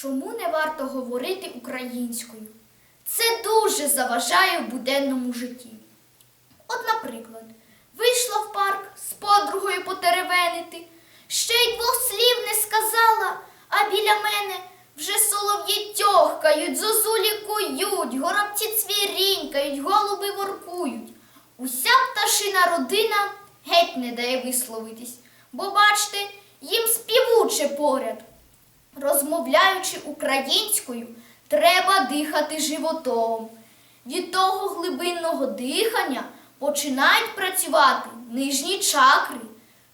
Чому не варто говорити українською? Це дуже заважає в буденному житті. От, наприклад, вийшла в парк з подругою потеревенити, ще й двох слів не сказала, а біля мене вже солов'ї тьохкають, зозулі кують, горобці цвірінькають, голуби воркують. Уся пташина родина геть не дає висловитись, бо бачте, їм співуче поряд. Розмовляючи українською, треба дихати животом. Від того глибинного дихання починають працювати нижні чакри.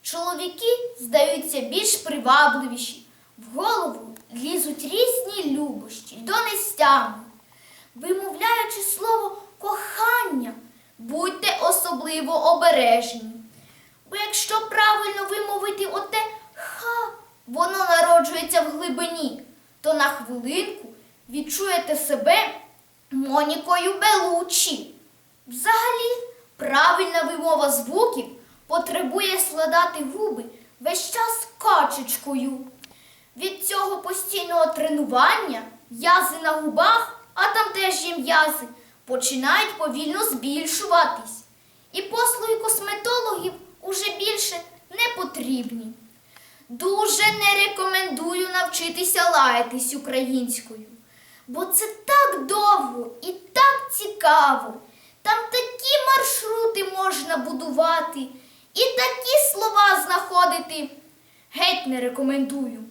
Чоловіки здаються більш привабливіші, в голову лізуть різні любощі, донестями. Вимовляючи слово кохання, будьте особливо обережні. Бо якщо правильно вимовити оте воно народжується в глибині, то на хвилинку відчуєте себе Монікою Белучі. Взагалі, правильна вимова звуків потребує складати губи весь час качечкою. Від цього постійного тренування язи на губах, а там теж є м'язи, починають повільно збільшуватись. І послуги косметологів уже більше не потрібні. Дуже не рекомендую навчитися лаятись українською, бо це так довго і так цікаво. Там такі маршрути можна будувати і такі слова знаходити. Геть не рекомендую.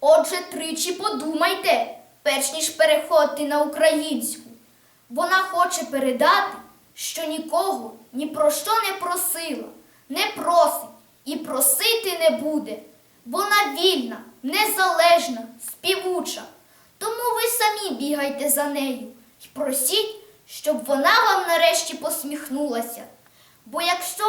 Отже, тричі подумайте, перш ніж переходити на українську. Вона хоче передати, що нікого ні про що не просила, не просить і просити не буде. Вона вільна, незалежна, співуча. Тому ви самі бігайте за нею і просіть, щоб вона вам нарешті посміхнулася. Бо якщо